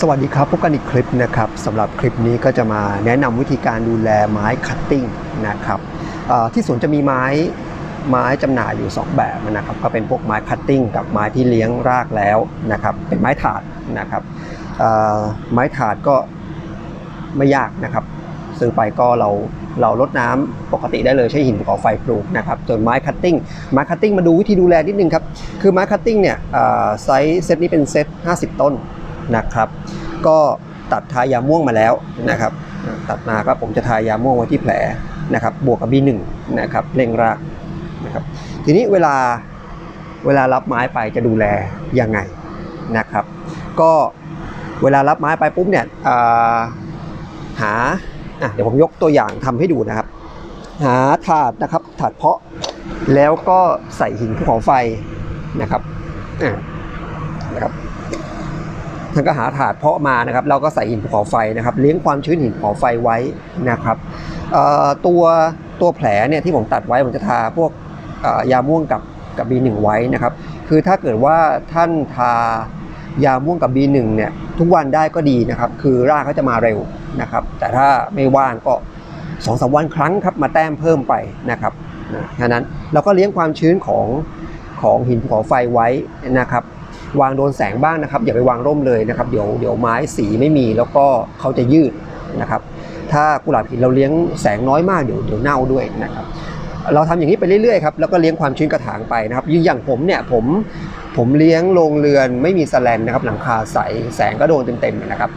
สวัสดีครับพบกันอีกคลิปนะครับสำหรับคลิปนี้ก็จะมาแนะนำวิธีการดูแลไม้คัตติ้งนะครับที่สวนจะมีไม้ไม้จำหน่ายอยู่ 2 แบบนะครับก็เป็นพวกไม้คัตติ้งกับไม้ที่เลี้ยงรากแล้วนะครับเป็นไม้ถาดนะครับไม้ถาดก็ไม่ยากนะครับ ซื้อไปก็เราเราลดน้ำปกติได้เลยใช้หินภูเขาไฟปลูกนะครับส่วนไม้คัตติ้งไม้คัตติ้งมาดูวิธีดูแลนิดนึงครับคือไม้คัตติ้งเนี่ยไซส์เซตนี้เป็นเซต50 ต้น นะครับ ก็ตัดทายาม่วงมาแล้วนะครับ ตัดมาก็ผมจะทายาม่วงไว้ที่แผลนะครับ บวกกับ B1 นะครับเร่งรากนะครับ ทีนี้เวลาเวลารับไม้ไปจะดูแลยังไงนะครับ ก็เวลารับไม้ไปปุ๊บเนี่ยาหาเดี๋ยวผมยกตัวอย่างทำให้ดูนะครับ หาถาดนะครับถาดเพาะแล้วก็ใส่หินภูเขาไฟนะครับนะครับ ท่านก็หาถาดเพาะมานะครับเราก็ใส่หินภูเขาไฟนะครับ เลี้ยงความชื้นหินภูเขาไฟไว้นะครับตัวตัวแผลเนี่ยที่ผมตัดไว้ผมจะทาพวกยาม่วงกับกับ B1 ไว้นะครับ คือถ้าเกิดว่าท่านทายาม่วงกับ B1 เนี่ยทุกวันได้ก็ดีนะครับ คือรากเขาจะมาเร็วนะครับ แต่ถ้าไม่ว่างก็สองสามวันครั้งครับมาแต้มเพิ่มไปนะครับฉะนั้นเราก็เลี้ยงความชื้นของของหินภูเขาไฟไว้นะครับ วางโดนแสงบ้างนะครับ อย่าไปวางร่มเลยนะครับเดี๋ยวเดี๋ยวไม้สีไม่มีแล้วก็เขาจะยืดนะครับ ถ้ากุหลาบหินเราเลี้ยงแสงน้อยมากเดี๋ยวเดี๋ยวเน่าด้วยนะครับ เราทำอย่างนี้ไปเรื่อยๆครับแล้วก็เลี้ยงความชื้นกระถางไปนะครับยิ่งอย่างผมเนี่ยผม ผมเลี้ยงโรงเรือนไม่มีแสแลนนะครับหลังคาใสแสงก็โดนเต็มๆนะครับ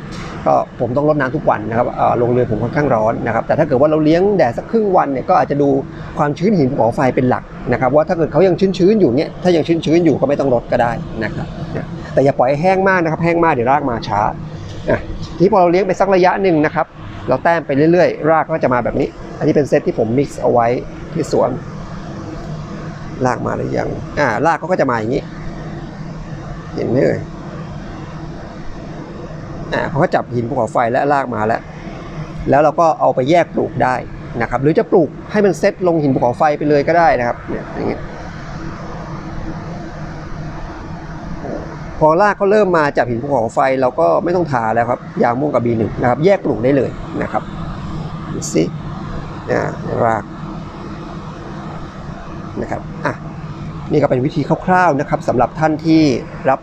ก็ผมต้องรดน้ำทุกวันนะครับโรงเรือนผมค่อนข้างร้อนนะครับแต่ถ้าเกิดว่าเราเลี้ยงแดดสักครึ่งวันเนี่ยก็อาจจะดูความชื้นหินภูเขาไฟเป็นหลักนะครับว่าถ้าเกิดเขายังชื้นๆอยู่เนี่ยถ้ายังชื้นๆอยู่ก็ไม่ต้องรดก็ได้นะครับแต่อย่าปล่อยให้แห้งมากนะครับแห้งมากเดี๋ยวรากมาช้าทีนี้พอเราเลี้ยงไปสักระยะหนึ่งนะครับเราแต้มไปเรื่อยๆ รากก็จะมาแบบนี้ อันนี้เป็นเซตที่ผมมิกซ์เอาไว้ที่สวนรากมาหรือยังอ่ารากก็จะมาอย่างนี้ เห็นไหมเอ่ยอ่าเขาก็จับหินภูเขาไฟและรากมาแล้ว แล้วเราก็เอาไปแยกปลูกได้นะครับ หรือจะปลูกให้มันเซตลงหินภูเขาไฟไปเลยก็ได้นะครับเนี่ยอย่างเงี้ยพอรากเขาเริ่มมาจากหินภูเขาไฟเราก็ไม่ต้องทาแล้วครับยางม่วงกับ B1 นะครับแยกปลูกได้เลยนะครับดูสิอ่ารากนะครับอะ นี่ก็เป็นวิธีคร่าวๆนะครับสำหรับท่านที่รับ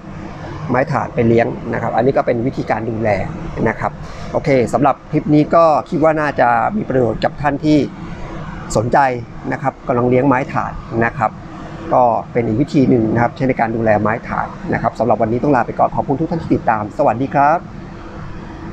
ไม้ถ่าดไปเลี้ยงนะครับ อันนี้ก็เป็นวิธีการดูแลนะครับ โอเคสำหรับคลิปนี้ก็คิดว่าน่าจะมีประโยชน์กับท่านที่สนใจนะครับกำลังเลี้ยงไม้ถ่าดนะครับ ก็เป็นอีกวิธีหนึ่งนะครับใช้ในการดูแลไม้ถ่าดนะครับสำหรับวันนี้ต้องลาไปก่อนขอบคุณทุกท่านที่ติดตาม สวัสดีครับ